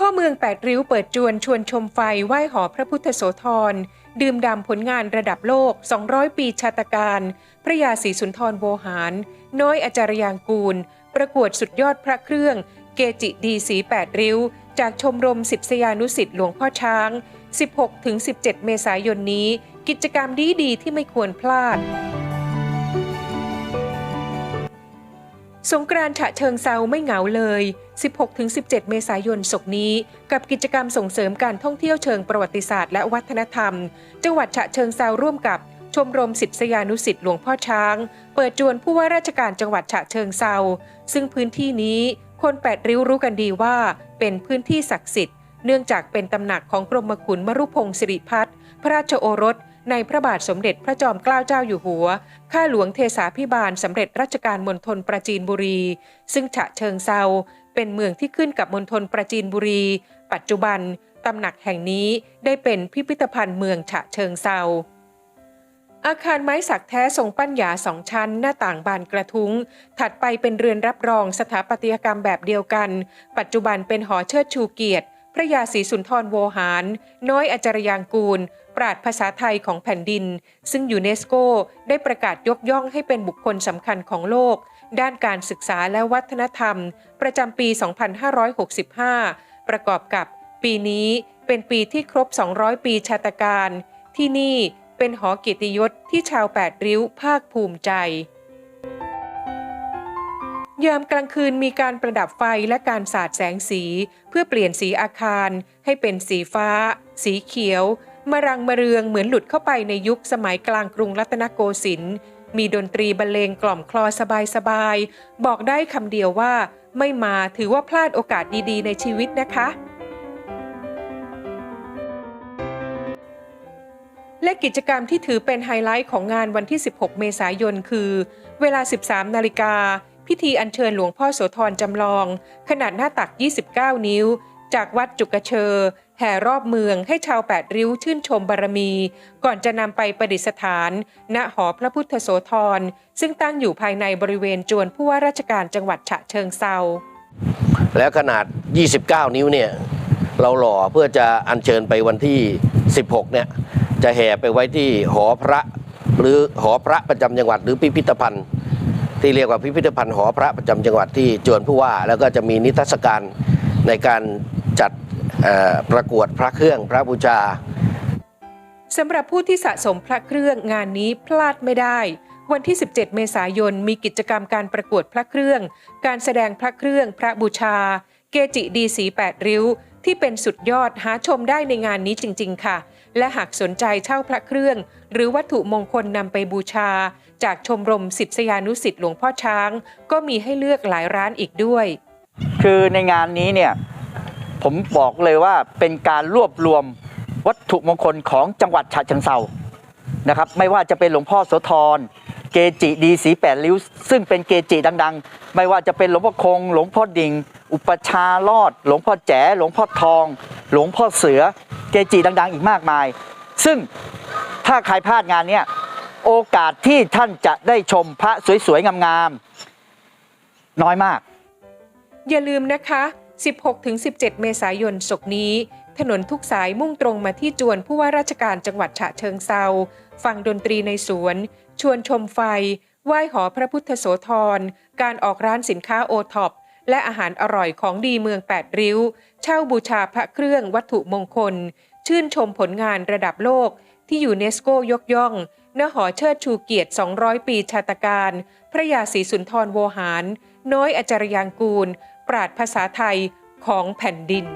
พ่อเมืองแปดริ้วเปิดจวนชวนชมไฟไหว้หอพระพุทธโสธร ดื่มด่ำผลงานระดับโลก 200 ปีชาตการ พระยาศรีสุนทรโวหาร น้อยอาจารยางกูล ประกวดสุดยอดพระเครื่อง เกจิดีสีแปดริ้ว จากชมรมศิษยานุสิษย์หลวงพ่อช้าง 16-17 เมษายนนี้ กิจกรรมดีๆที่ไม่ควรพลาด สงกรานต์ฉะเชิงเซาไม่เหงาเลย 16-17 เมษายนศกนี้ กับกิจกรรมส่งเสริมการท่องเที่ยวเชิงประวัติศาสตร์และวัฒนธรรม จังหวัดฉะเชิงเซาร่วมกับชมรมศิษยานุสิษย์หลวงพ่อช้าง เปิดจวนผู้ว่าราชการจังหวัดฉะเชิงเซาซึ่งพื้นที่นี้คนแปดริ้วรู้กันดีว่า เป็นพื้นที่ศักดิ์สิทธิ์ เนื่องจากเป็นตำหนักของกรมขุนมรุพงศ์สิริพัฒน์พระราชโอรส ในพระบาทสมเด็จพระจอมเกล้าเจ้าอยู่หัว ข้าหลวงเทสาพิบาลสำเร็จราชการมณฑลประจีนบุรี ซึ่งฉะเชิงเซาเป็นเมืองที่ขึ้นกับมณฑลประจีนบุรี ปัจจุบันตำหนักแห่งนี้ได้เป็นพิพิธภัณฑ์เมืองฉะเชิงเซาอาคารไม้สักแท้ทรงปั้นหยาสองชั้น หน้าต่างบานกระทุ้ง ถัดไปเป็นเรือนรับรองสถาปัตยกรรมแบบเดียวกัน ปัจจุบันเป็นหอเชิดชูเกียรติ พระยาศรีสุนทรโวหาร น้อยอาจารยางกูล ปราดภาษาไทยของแผ่นดิน ซึ่งยูเนสโกได้ประกาศยกย่องให้เป็นบุคคลสำคัญของโลก ด้านการศึกษาและวัฒนธรรม ประจำปี 2565 ประกอบกับปีนี้เป็นปีที่ครบ 200 ปีชาตการ ที่นี่เป็นหอเกียรติยศที่ชาวแปดริ้วภาคภูมิใจ ยามกลางคืนมีการประดับไฟและการสาดแสงสี เพื่อเปลี่ยนสีอาคาร ให้เป็นสีฟ้า สีเขียว มรังมะเรืองเหมือนหลุดเข้าไปในยุคสมัยกลางกรุงรัตนโกสินทร์มีดนตรีบรรเลงกล่อมคลอสบายๆ บอกได้คำเดียวว่า ไม่มาถือว่าพลาดโอกาสดีๆ ในชีวิตนะคะ และกิจกรรมที่ถือเป็นไฮไลท์ของงานวันที่ 16 เมษายนคือ เวลา 13 นาฬิกา พิธีอัญเชิญหลวงพ่อโสธรจำลอง ขนาดหน้าตัก 29 นิ้ว จากวัดจุกเชอแห่รอบเมืองให้ชาวแปดริ้วชื่นชมบารมี ก่อนจะนำไปประดิษฐาน ณหอพระพุทธโสธร ซึ่งตั้งอยู่ภายในบริเวณจวนผู้ว่าราชการจังหวัดฉะเชิงเซา แล้วขนาด 29 นิ้วเนี่ยเราหล่อเพื่อจะอัญเชิญไปวันที่ 16 เนี่ยจะแห่ไปไว้ที่หอพระหรือหอพระประจำจังหวัดหรือพิพิธภัณฑ์ ที่เรียกว่าพิพิธภัณฑ์หอพระประจำจังหวัดที่จวนผู้ว่า แล้วก็จะมีนิทรรศการในการจัดประกวดพระเครื่องพระบูชาสำหรับผู้ที่สะสมพระเครื่องงานนี้พลาดไม่ได้ วันที่ 17 เมษายน มีกิจกรรมการประกวดพระเครื่อง การแสดงพระเครื่องพระบูชา เกจิดีสีแปดริ้ว ที่เป็นสุดยอดหาชมได้ในงานนี้จริง ๆ ค่ะ และหากสนใจเช่าพระเครื่อง หรือวัตถุมงคลนำไปบูชา จากชมรมศิษยานุสิษย์หลวงพ่อช้าง ก็มีให้เลือกหลายร้านอีกด้วย คือในงานนี้เนี่ยผมบอกเลยว่าเป็นการรวบรวมวัตถุมงคลของจังหวัดฉะเชิงเซานะครับไม่ว่าจะเป็นหลวงพ่อโสธรเกจิดีสีแปดริ้ว ซึ่งเป็นเกจิดัง ๆ ไม่ว่าจะเป็นหลวงพ่อคง หลวงพ่อดิ่ง อุปชาลอด หลวงพ่อแจ๋หลวงพ่อทอง หลวงพ่อเสือ เกจิดัง ๆ อีกมากมาย ซึ่งถ้าใครพลาดงานเนี้ยโอกาสที่ท่านจะได้ชมพระสวย ๆ งาม ๆ น้อยมาก อย่าลืมนะคะ 16-17 เมษายนศกนี้ ถนนทุกสายมุ่งตรงมาที่จวนผู้ว่าราชการจังหวัดฉะเชิงเซาฟังดนตรีในสวน ชวนชมไฟ ไหว้หอพระพุทธโสธร การออกร้านสินค้าโอท็อป และอาหารอร่อยของดีเมืองแปดริ้ว เช่าบูชาพระเครื่องวัตถุมงคล ชื่นชมผลงานระดับโลก ที่ยูเนสโกยกย่องณหอเชิดชูเกียรติ 200 ปีชาตการ พระยาศรีสุนทรโวหาร น้อยอาจารยางกูล ปราดภาษาไทยของแผ่นดิน